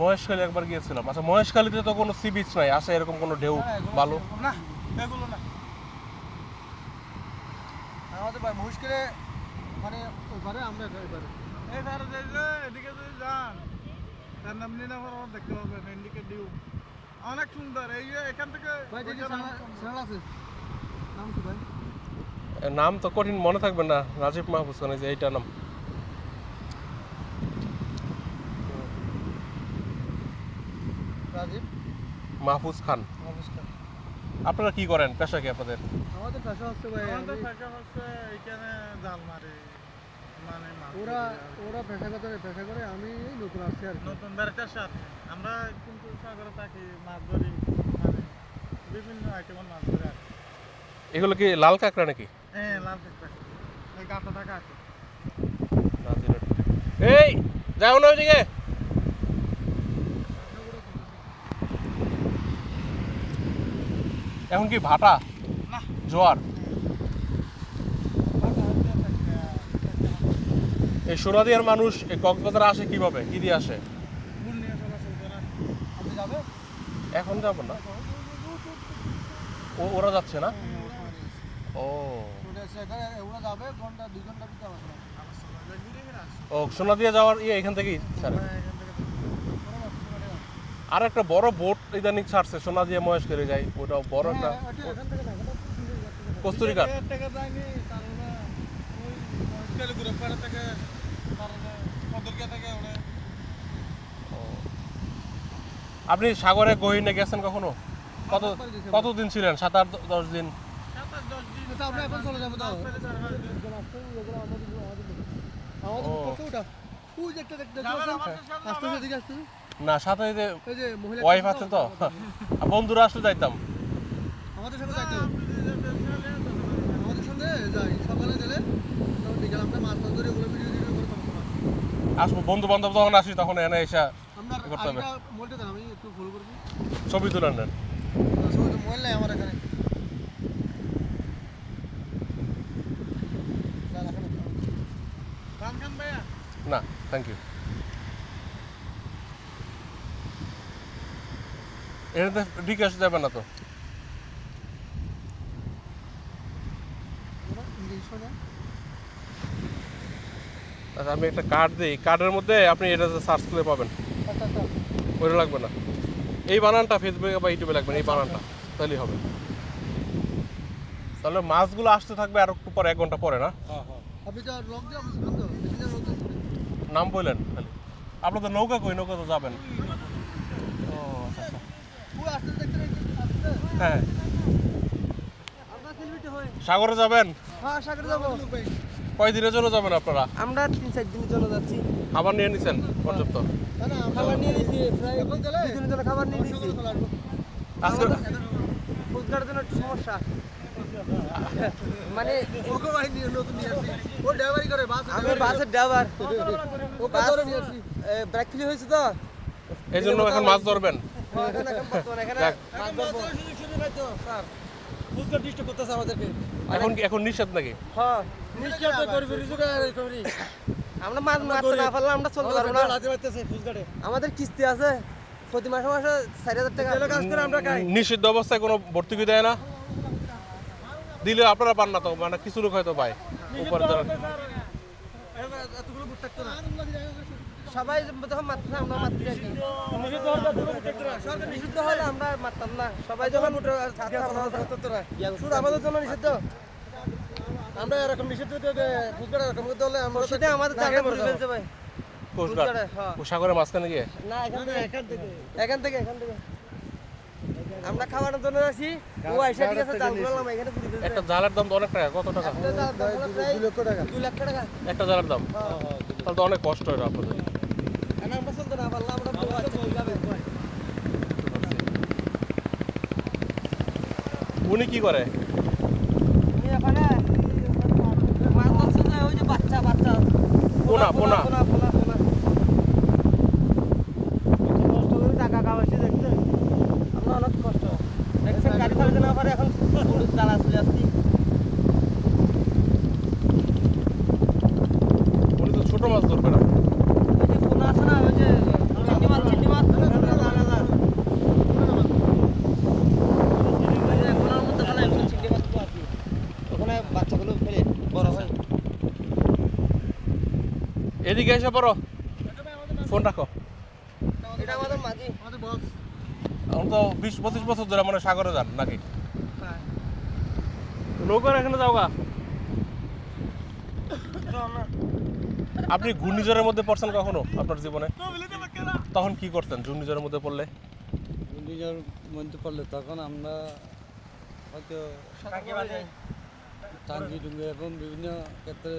মহেশখালী একবার গিয়েছিলাম। আচ্ছা মহেশখালীতে তো কোনো সি বিচ নাই আসে এরকম কোনো ঢেউ ভালো না এগুলো না। আমাদের ভাই মানে ওইবারে আমরা এবারে এই ধারে এদিকে যদি যান তার নাম নিয়ে আমার দেখতে পাবেন এদিকে ডিউ অনেক সুন্দর এই যে এখান থেকে ভাই দেখি সারা আছে। নাম কি ভাই? নাম তো কঠিন মনে থাকবে না রাজীব মাহফুজ খান এই যে এইটা নাম। রাজীব। মাহফুজ খান। নমস্কার আপনারা কি করেন? পেশা কি আপনাদের? আমাদের পেশা হচ্ছে ভাই আমাদের পেশা হচ্ছে এখানে জাল মারে মানে ওরা ওরা পেশা করে পেশা করে আমি এই নতুন আসছি আর নতুন বেড়াটার সাথে। আমরা কিন্তু সাগরে থাকি মাছ ধরি মানে বিভিন্ন আইটেমের মাছ ধরে আর কি। এগুলো কি লাল কাঁকড়া নাকি? হ্যাঁ লাল পেঁপে এই গাঁথা টাকা আছে এই যাও না ওইদিকে। এখন কি ভাটা জোয়ার এই সোনাদিয়ার মানুষ এই কক্সবাজারে আসে কীভাবে? কি দিয়ে আসে? এখন যাব না। ও ওরা যাচ্ছে না? ও। ঘণ্টা দুই ঘণ্টা দিতে সোনাদিয়া যাওয়ার ইয়ে এখান থেকেই স্যার? আর একটা বড় বোট ইদানিং ছাড়ছে সোনাদিয়া মহেশ করে যায় ওটা বড় একটা কস্তুরী কাঠ টাকা যায়নি তাহলে ওই মহেশখালী ঘুরে পাড়া থেকে তারপরে কদরকিয়া থেকে ওরা ও। আপনি সাগরে গহিনে গেছেন কখনো? কত কতদিন ছিলেন? সাত আট দশ দিন? আমরা না সাথে যে ওয়াইফ আছে তো? বন্ধুরা আসলে যাইতাম। আমাদের সাথে যাইতে আমাদের সঙ্গে যাই সকালে গেলে বিকাল আমরা মাছ ধরে ওগুলো ভিডিও ভিডিও করে আসব বন্ধু বান্ধব যখন আসি তখন এনে এসে করতে হবে? আমি একটু করব। ছবি তুলে নেন। তো মোবাইল নাই আমার এখানে। না থ্যাংক ইউ এটাতে বিকাশ যাবে না তো। আচ্ছা আমি একটা কার্ড দিই। কার্ডের মধ্যে আপনি এটা সার্চ করে পাবেন। ওইটা লাগবে না। এই বানানটা ফেসবুকে বা ইউটিউবে লাগবে এই বানানটা। তাহলেই হবে। তাহলে মাছগুলো আসতে থাকবে আর একটু পরে এক ঘণ্টা পরে না। নাম বললেন খালি। আপনাদের নৌকা কই? নৌকা তো যাবেন ও আচ্ছা আচ্ছা ও আসতে দেখতে দেখতে আসতে হ্যাঁ। আমরা সেলিব্রিটি হই সাগরে যাবেন? হ্যাঁ সাগরে যাব। কয় দিনের জন্য যাবেন আপনারা? আমরা তিন চার দিনের জন্য যাচ্ছি। খাবার নিয়ে নিছেন পর্যাপ্ত? না না আমরা খাবার নিয়ে নিয়েছি প্রায় এখন গেলে দুই দিনের জন্য খাবার নিয়ে নিয়েছি আজকে রোজগারের জন্য একটু সমস্যা। মানে ওকে ভাই নিয়ে নতুন নিয়ে আসি ও ড্রাইভারি করে বাস আমি বাসের ড্রাইভার। ওকে ধরে নিয়ে আসি। ব্রেক ফেলি হয়েছে তো। এই জন্য এখন মাছ ধরবেন? এখন এখন নিষেধ নাকি হ্যাঁ করবি করবি আমরা মাছ মারতে না পারলে আমরা চলতে পারব না। আমাদের কিস্তি আছে। প্রতি মাসে মাসে চারি হাজার টাকা। কাজ করে আমরা খাই। নিষিদ্ধ অবস্থায় কোনো ভর্তুকি দেয় না? দিলে আপনারা পান না তো মানে কিছু লোক হয়তো পায়। উপরে সবাই যখন মারতে আমরা মারতে নিষিদ্ধ হলে আমরা মারতাম না। সবাই যখন শুধু আমাদের জন্য নিষিদ্ধ। আমরা এরকম নিষিদ্ধ এরকম করতে হলে আমরা সেটা আমাদের জায়গা করে ফেলছে ভাই। হ্যাঁ। সাগরের মাঝখানে গিয়ে? না এখান থেকে। এখান থেকে। এখান থেকে আমরা খাওয়ানোর জন্য আছি ও আইসা ঠিক আছে জাল করলাম এখানে পুরি ফেলছে। একটা জালের দাম তো অনেক টাকা কত টাকা? একটা জাল দাম হলো লক্ষ টাকা। দুই লাখ টাকা। একটা জালের দাম? তাহলে তো অনেক কষ্ট হয় আপনাদের উনি কি করে? পোনা, অনেক কষ্ট। না পারে এখন জ্বালা চলে আসছি উনি তো ছোট মাছ ধরবে না ওই যে পোনা আছে না ওই যে চিংড়ি মাছ চিংড়ি মাছ এদিকে এসে পড়ো। ফোন রাখো। এটা আমাদের মাঝি। আমাদের বস এখন তো বিশ পঁচিশ বছর ধরে মানে সাগরে যান নাকি? নৌকার এখানে যাও গা আপনি ঘূর্ণিঝড়ের মধ্যে পড়ছেন কখনো আপনার জীবনে? তখন কি করতেন ঘূর্ণিঝড়ের মধ্যে পড়লে? ঘূর্ণিঝড় মধ্যে পড়লে তখন আমরা হয়তো টুঙ্গি এবং বিভিন্ন ক্ষেত্রে